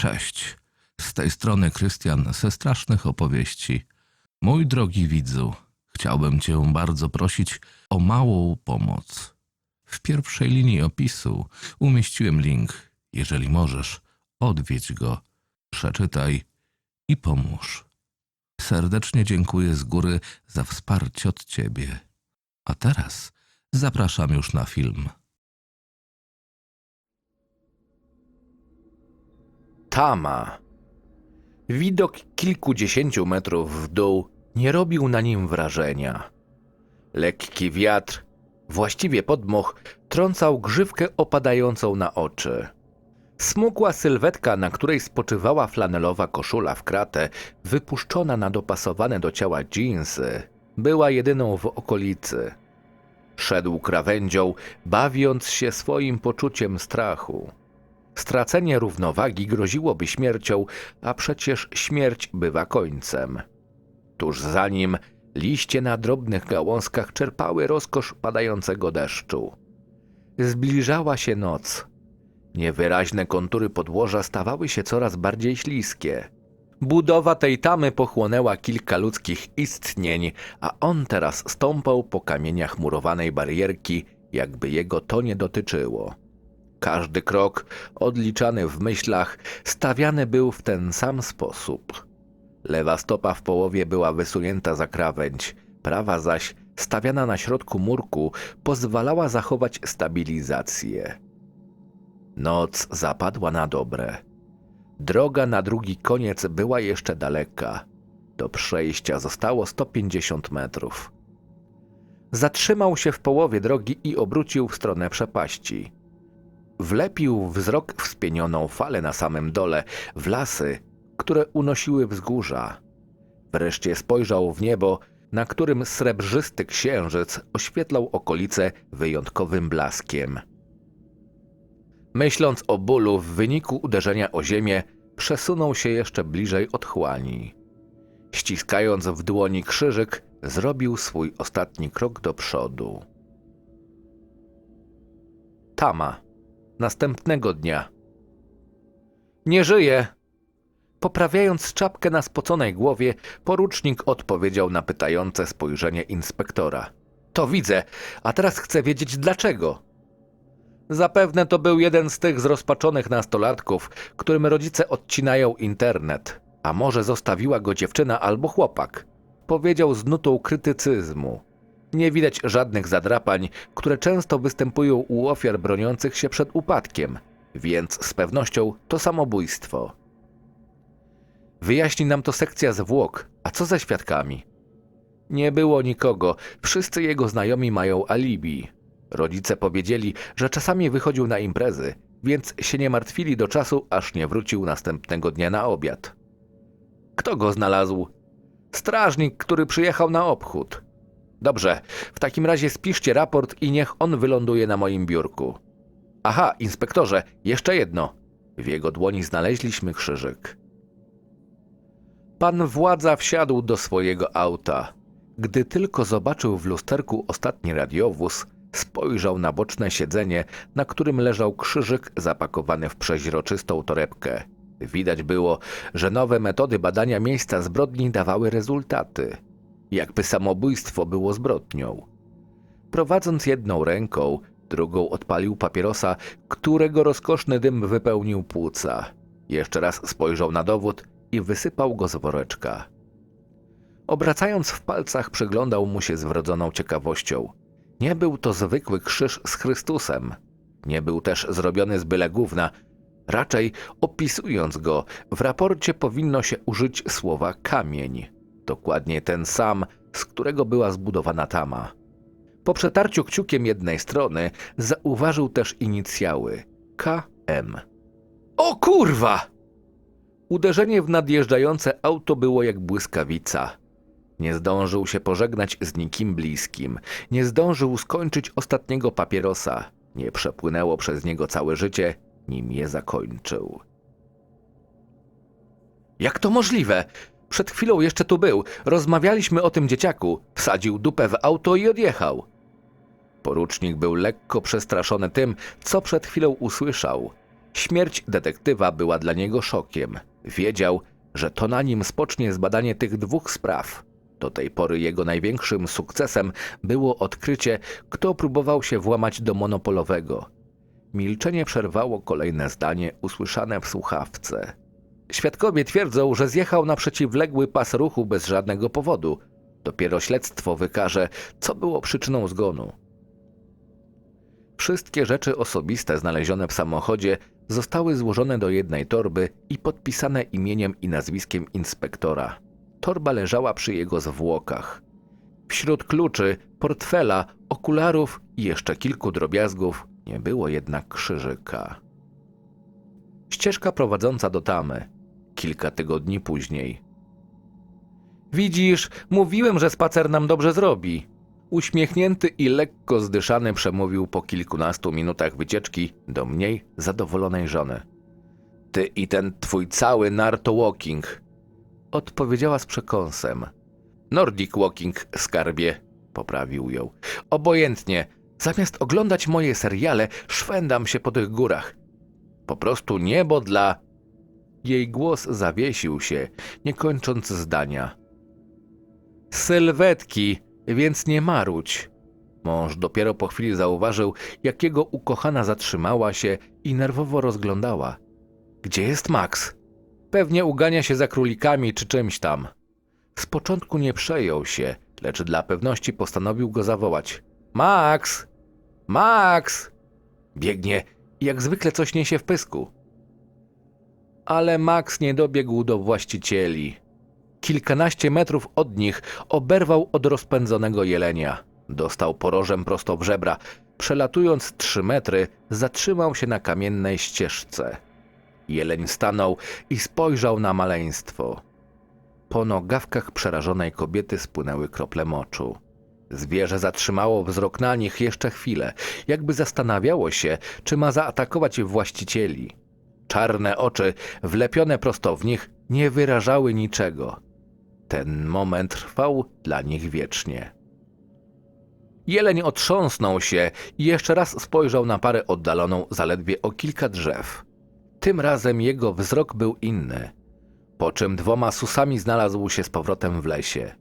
Cześć. Z tej strony Krystian ze strasznych opowieści. Mój drogi widzu, chciałbym Cię bardzo prosić o małą pomoc. W pierwszej linii opisu umieściłem link. Jeżeli możesz, odwiedź go, przeczytaj i pomóż. Serdecznie dziękuję z góry za wsparcie od Ciebie. A teraz zapraszam już na film. Tama. Widok kilkudziesięciu metrów w dół nie robił na nim wrażenia. Lekki wiatr, właściwie podmuch, trącał grzywkę opadającą na oczy. Smukła sylwetka, na której spoczywała flanelowa koszula w kratę, wypuszczona na dopasowane do ciała dżinsy, była jedyną w okolicy. Szedł krawędzią, bawiąc się swoim poczuciem strachu. Stracenie równowagi groziłoby śmiercią, a przecież śmierć bywa końcem. Tuż za nim liście na drobnych gałązkach czerpały rozkosz padającego deszczu. Zbliżała się noc. Niewyraźne kontury podłoża stawały się coraz bardziej śliskie. Budowa tej tamy pochłonęła kilka ludzkich istnień, a on teraz stąpał po kamieniach murowanej barierki, jakby jego to nie dotyczyło. Każdy krok, odliczany w myślach, stawiany był w ten sam sposób. Lewa stopa w połowie była wysunięta za krawędź, prawa zaś, stawiana na środku murku, pozwalała zachować stabilizację. Noc zapadła na dobre. Droga na drugi koniec była jeszcze daleka. Do przejścia zostało 150 metrów. Zatrzymał się w połowie drogi i obrócił w stronę przepaści. Wlepił wzrok w spienioną falę na samym dole, w lasy, które unosiły wzgórza. Wreszcie spojrzał w niebo, na którym srebrzysty księżyc oświetlał okolice wyjątkowym blaskiem. Myśląc o bólu w wyniku uderzenia o ziemię, przesunął się jeszcze bliżej otchłani. Ściskając w dłoni krzyżyk, zrobił swój ostatni krok do przodu. Tama. Następnego dnia. Nie żyje. Poprawiając czapkę na spoconej głowie, porucznik odpowiedział na pytające spojrzenie inspektora. To widzę, a teraz chcę wiedzieć dlaczego. Zapewne to był jeden z tych zrozpaczonych nastolatków, którym rodzice odcinają internet, a może zostawiła go dziewczyna albo chłopak. Powiedział z nutą krytycyzmu. Nie widać żadnych zadrapań, które często występują u ofiar broniących się przed upadkiem, więc z pewnością to samobójstwo. Wyjaśni nam to sekcja zwłok, a co ze świadkami? Nie było nikogo, wszyscy jego znajomi mają alibi. Rodzice powiedzieli, że czasami wychodził na imprezy, więc się nie martwili do czasu, aż nie wrócił następnego dnia na obiad. Kto go znalazł? Strażnik, który przyjechał na obchód. Dobrze, w takim razie spiszcie raport i niech on wyląduje na moim biurku. Aha, inspektorze, jeszcze jedno. W jego dłoni znaleźliśmy krzyżyk. Pan władza wsiadł do swojego auta. Gdy tylko zobaczył w lusterku ostatni radiowóz, spojrzał na boczne siedzenie, na którym leżał krzyżyk zapakowany w przeźroczystą torebkę. Widać było, że nowe metody badania miejsca zbrodni dawały rezultaty. Jakby samobójstwo było zbrodnią. Prowadząc jedną ręką, drugą odpalił papierosa, którego rozkoszny dym wypełnił płuca. Jeszcze raz spojrzał na dowód i wysypał go z woreczka. Obracając w palcach, przyglądał mu się z wrodzoną ciekawością. Nie był to zwykły krzyż z Chrystusem. Nie był też zrobiony z byle gówna. Raczej, opisując go, w raporcie powinno się użyć słowa kamień. Dokładnie ten sam, z którego była zbudowana tama. Po przetarciu kciukiem jednej strony zauważył też inicjały KM. O kurwa! Uderzenie w nadjeżdżające auto było jak błyskawica. Nie zdążył się pożegnać z nikim bliskim, nie zdążył skończyć ostatniego papierosa, nie przepłynęło przez niego całe życie, nim je zakończył. Jak to możliwe? Przed chwilą jeszcze tu był, rozmawialiśmy o tym dzieciaku, wsadził dupę w auto i odjechał. Porucznik był lekko przestraszony tym, co przed chwilą usłyszał. Śmierć detektywa była dla niego szokiem. Wiedział, że to na nim spocznie zbadanie tych dwóch spraw. Do tej pory jego największym sukcesem było odkrycie, kto próbował się włamać do monopolowego. Milczenie przerwało kolejne zdanie usłyszane w słuchawce. Świadkowie twierdzą, że zjechał na przeciwległy pas ruchu bez żadnego powodu. Dopiero śledztwo wykaże, co było przyczyną zgonu. Wszystkie rzeczy osobiste znalezione w samochodzie zostały złożone do jednej torby i podpisane imieniem i nazwiskiem inspektora. Torba leżała przy jego zwłokach. Wśród kluczy, portfela, okularów i jeszcze kilku drobiazgów nie było jednak krzyżyka. Ścieżka prowadząca do tamy. Kilka tygodni później. Widzisz, mówiłem, że spacer nam dobrze zrobi. Uśmiechnięty i lekko zdyszany przemówił po kilkunastu minutach wycieczki do mniej zadowolonej żony. Ty i ten twój cały narto walking. Odpowiedziała z przekąsem. Nordic walking, skarbie, poprawił ją. Obojętnie, zamiast oglądać moje seriale, szwendam się po tych górach. Po prostu niebo dla... Jej głos zawiesił się, nie kończąc zdania. Sylwetki, więc nie marudź. Mąż dopiero po chwili zauważył, jak jego ukochana zatrzymała się i nerwowo rozglądała. Gdzie jest Max? Pewnie ugania się za królikami czy czymś tam. Z początku nie przejął się, lecz dla pewności postanowił go zawołać. Max! Max! Biegnie i jak zwykle coś niesie w pysku. Ale Max nie dobiegł do właścicieli. Kilkanaście metrów od nich oberwał od rozpędzonego jelenia. Dostał porożem prosto w żebra. Przelatując trzy metry, zatrzymał się na kamiennej ścieżce. Jeleń stanął i spojrzał na maleństwo. Po nogawkach przerażonej kobiety spłynęły krople moczu. Zwierzę zatrzymało wzrok na nich jeszcze chwilę, jakby zastanawiało się, czy ma zaatakować właścicieli. Czarne oczy, wlepione prosto w nich, nie wyrażały niczego. Ten moment trwał dla nich wiecznie. Jeleń otrząsnął się i jeszcze raz spojrzał na parę oddaloną zaledwie o kilka drzew. Tym razem jego wzrok był inny, po czym dwoma susami znalazł się z powrotem w lesie.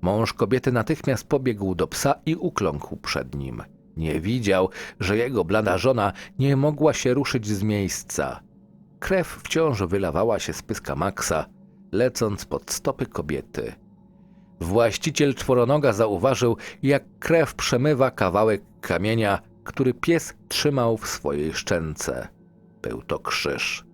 Mąż kobiety natychmiast pobiegł do psa i ukląkł przed nim. Nie widział, że jego blada żona nie mogła się ruszyć z miejsca. Krew wciąż wylawała się z pyska Maxa, lecąc pod stopy kobiety. Właściciel czworonoga zauważył, jak krew przemywa kawałek kamienia, który pies trzymał w swojej szczęce. Był to krzyż.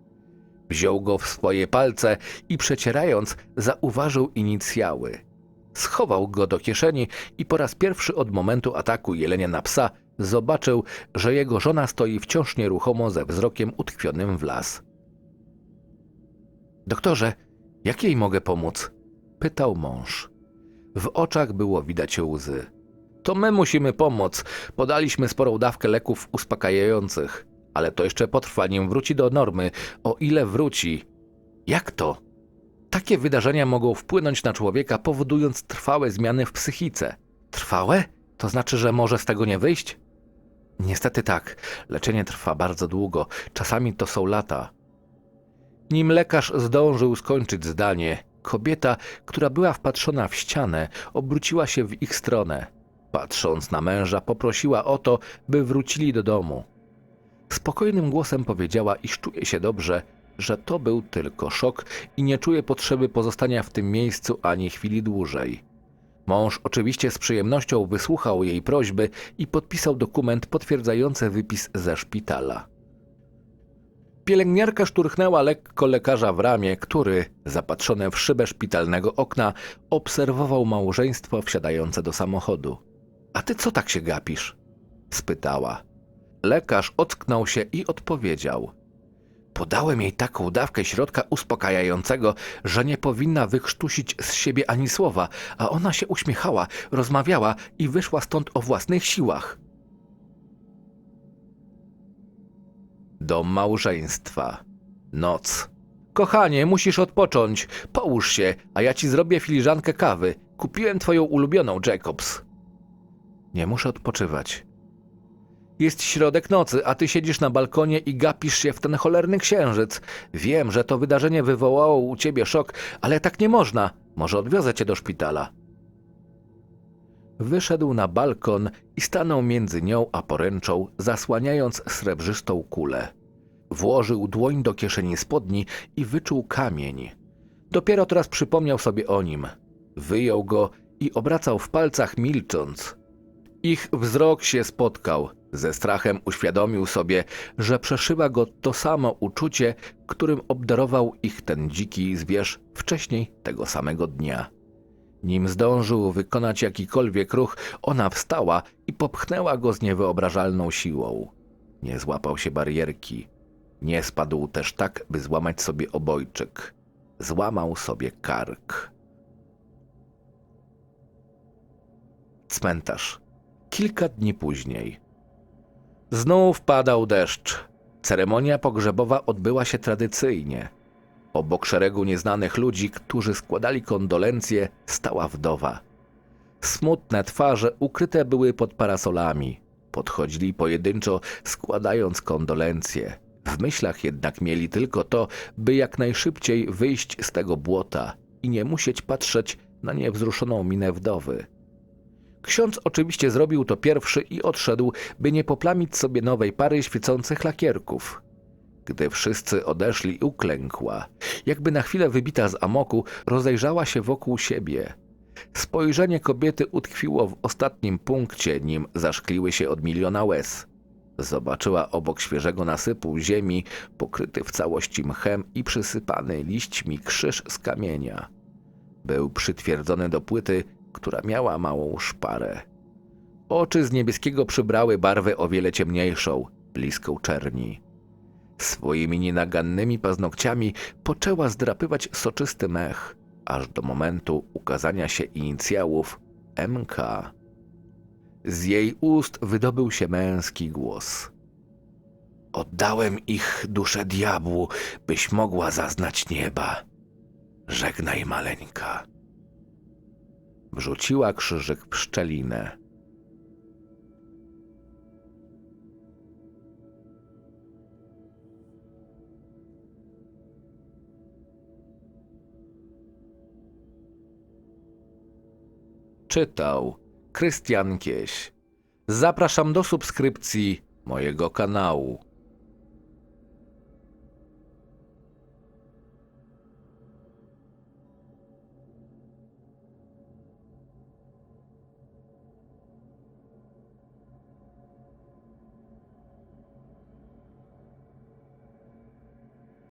Wziął go w swoje palce i przecierając, zauważył inicjały. Schował go do kieszeni i po raz pierwszy od momentu ataku jelenia na psa zobaczył, że jego żona stoi wciąż nieruchomo ze wzrokiem utkwionym w las. Doktorze, jak jej mogę pomóc? pytał mąż. W oczach było widać łzy. To my musimy pomóc. Podaliśmy sporą dawkę leków uspokajających, ale to jeszcze potrwa, nim wróci do normy, o ile wróci. Jak to? Takie wydarzenia mogą wpłynąć na człowieka, powodując trwałe zmiany w psychice. Trwałe? To znaczy, że może z tego nie wyjść? Niestety tak. Leczenie trwa bardzo długo, czasami to są lata. Nim lekarz zdążył skończyć zdanie, kobieta, która była wpatrzona w ścianę, obróciła się w ich stronę. Patrząc na męża, poprosiła o to, by wrócili do domu. Spokojnym głosem powiedziała, iż czuje się dobrze, że to był tylko szok i nie czuje potrzeby pozostania w tym miejscu ani chwili dłużej. Mąż oczywiście z przyjemnością wysłuchał jej prośby i podpisał dokument potwierdzający wypis ze szpitala. Pielęgniarka szturchnęła lekko lekarza w ramię, który, zapatrzony w szybę szpitalnego okna, obserwował małżeństwo wsiadające do samochodu. A ty co tak się gapisz? spytała. Lekarz ocknął się i odpowiedział. Podałem jej taką dawkę środka uspokajającego, że nie powinna wykrztusić z siebie ani słowa, a ona się uśmiechała, rozmawiała i wyszła stąd o własnych siłach. Dom małżeństwa. Noc. Kochanie, musisz odpocząć. Połóż się, a ja ci zrobię filiżankę kawy. Kupiłem twoją ulubioną, Jacobs. Nie muszę odpoczywać. Jest środek nocy, a ty siedzisz na balkonie i gapisz się w ten cholerny księżyc. Wiem, że to wydarzenie wywołało u ciebie szok, ale tak nie można. Może odwiozę cię do szpitala. Wyszedł na balkon i stanął między nią a poręczą, zasłaniając srebrzystą kulę. Włożył dłoń do kieszeni spodni i wyczuł kamień. Dopiero teraz przypomniał sobie o nim. Wyjął go i obracał w palcach milcząc. Ich wzrok się spotkał. Ze strachem uświadomił sobie, że przeszywa go to samo uczucie, którym obdarował ich ten dziki zwierz wcześniej tego samego dnia. Nim zdążył wykonać jakikolwiek ruch, ona wstała i popchnęła go z niewyobrażalną siłą. Nie złapał się barierki. Nie spadł też tak, by złamać sobie obojczyk. Złamał sobie kark. Cmentarz. Kilka dni później. Znów padał deszcz. Ceremonia pogrzebowa odbyła się tradycyjnie. Obok szeregu nieznanych ludzi, którzy składali kondolencje, stała wdowa. Smutne twarze ukryte były pod parasolami. Podchodzili pojedynczo, składając kondolencje. W myślach jednak mieli tylko to, by jak najszybciej wyjść z tego błota i nie musieć patrzeć na niewzruszoną minę wdowy. Ksiądz oczywiście zrobił to pierwszy i odszedł, by nie poplamić sobie nowej pary świecących lakierków. Gdy wszyscy odeszli, uklękła. Jakby na chwilę wybita z amoku, rozejrzała się wokół siebie. Spojrzenie kobiety utkwiło w ostatnim punkcie, nim zaszkliły się od miliona łez. Zobaczyła obok świeżego nasypu ziemi, pokryty w całości mchem i przysypany liśćmi krzyż z kamienia. Był przytwierdzony do płyty, która miała małą szparę. Oczy z niebieskiego przybrały barwę o wiele ciemniejszą, bliską czerni. Swoimi nienagannymi paznokciami poczęła zdrapywać soczysty mech, aż do momentu ukazania się inicjałów MK. Z jej ust wydobył się męski głos. Oddałem ich duszę diabłu, byś mogła zaznać nieba. Żegnaj, maleńka. Wrzuciła krzyżyk w szczelinę. Czytał Krystian Kieś. Zapraszam do subskrypcji mojego kanału.